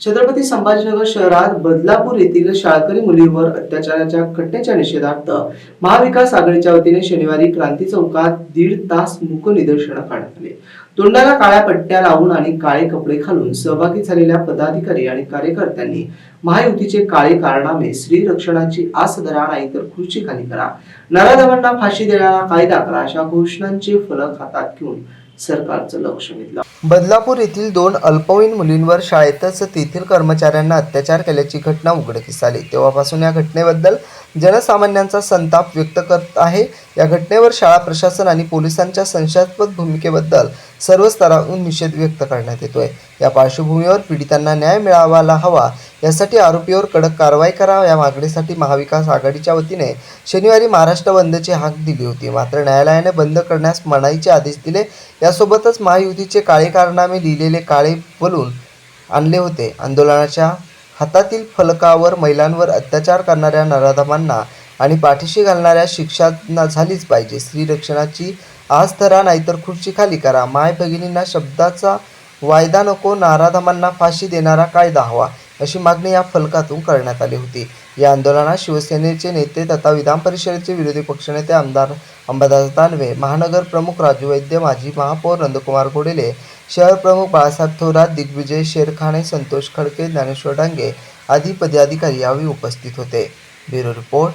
छत्रपती संभाजीनगर शहरात बदलापूर येथील शाळकरी मुलीवर अत्याचाराच्या घटनेच्या निषेधार्थ महाविकास आघाडीच्या वतीने शनिवारी क्रांती चौकात दीड तास मुक निदर्शनं करण्यात आले. तोंडाला काळ्या पट्ट्या लावून आणि काळे कपडे घालून सहभागी झालेल्या पदाधिकारी आणि कार्यकर्त्यांनी महायुतीचे काळे कारणामे स्त्री रक्षणाची आस धरा नाही तर खुर्ची खाली करा. नराधवांना फाशी देणारा कायदा करा अशा घोषणांचे फलक हातात घेऊन सरकारचं लक्ष वेधलं. बदलापूर येथील दोन अल्पवयीन मुलींवर शाळेतच तेथील कर्मचाऱ्यांना अत्याचार केल्याची घटना उघडकीस आली. तेव्हापासून या घटनेबद्दल जनसामान्यांचा संताप व्यक्त करत आहे. या घटनेवर शाळा प्रशासन आणि पोलिसांच्या संशयास्पद भूमिकेबद्दल सर्व स्तरातून निषेध व्यक्त करण्यात येतोय. या पार्श्वभूमीवर पीडितांना न्याय मिळावायला हवा यासाठी आरोपीवर कडक कारवाई करावा या मागणीसाठी महाविकास आघाडीच्या वतीने शनिवारी महाराष्ट्र बंदची हाक दिली होती. मात्र न्यायालयाने बंद करण्यास मनाईचे आदेश दिले. यासोबतच महायुतीचे काळे कारनामे लिहिलेले काळे बलून आणले होते. आंदोलनाच्या हातातील फलकावर महिलांवर अत्याचार करणाऱ्या नराधमांना आणि पाठीशी घालणाऱ्या शिक्षा ना झालीच पाहिजे. स्त्रीरक्षणाची आज धरा नाहीतर खुर्ची खाली करा. माय भगिनींना शब्दाचा वायदा नको नाराधमांना फाशी देणारा कायदा हवा अशी मागणी या फलकातून करण्यात आली होती. या आंदोलनात शिवसेनेचे नेते तथा विधान परिषदेचे विरोधी पक्षनेते आमदार अंबादास दानवे महानगर प्रमुख राजू वैद्य माजी महापौर नंदकुमार घोडेले शहर प्रमुख बाळासाहेब थोरात दिग्विजय शेरखाने संतोष खडके ज्ञानेश्वर डांगे आदी पदाधिकारी यावेळी उपस्थित होते. Bureau report.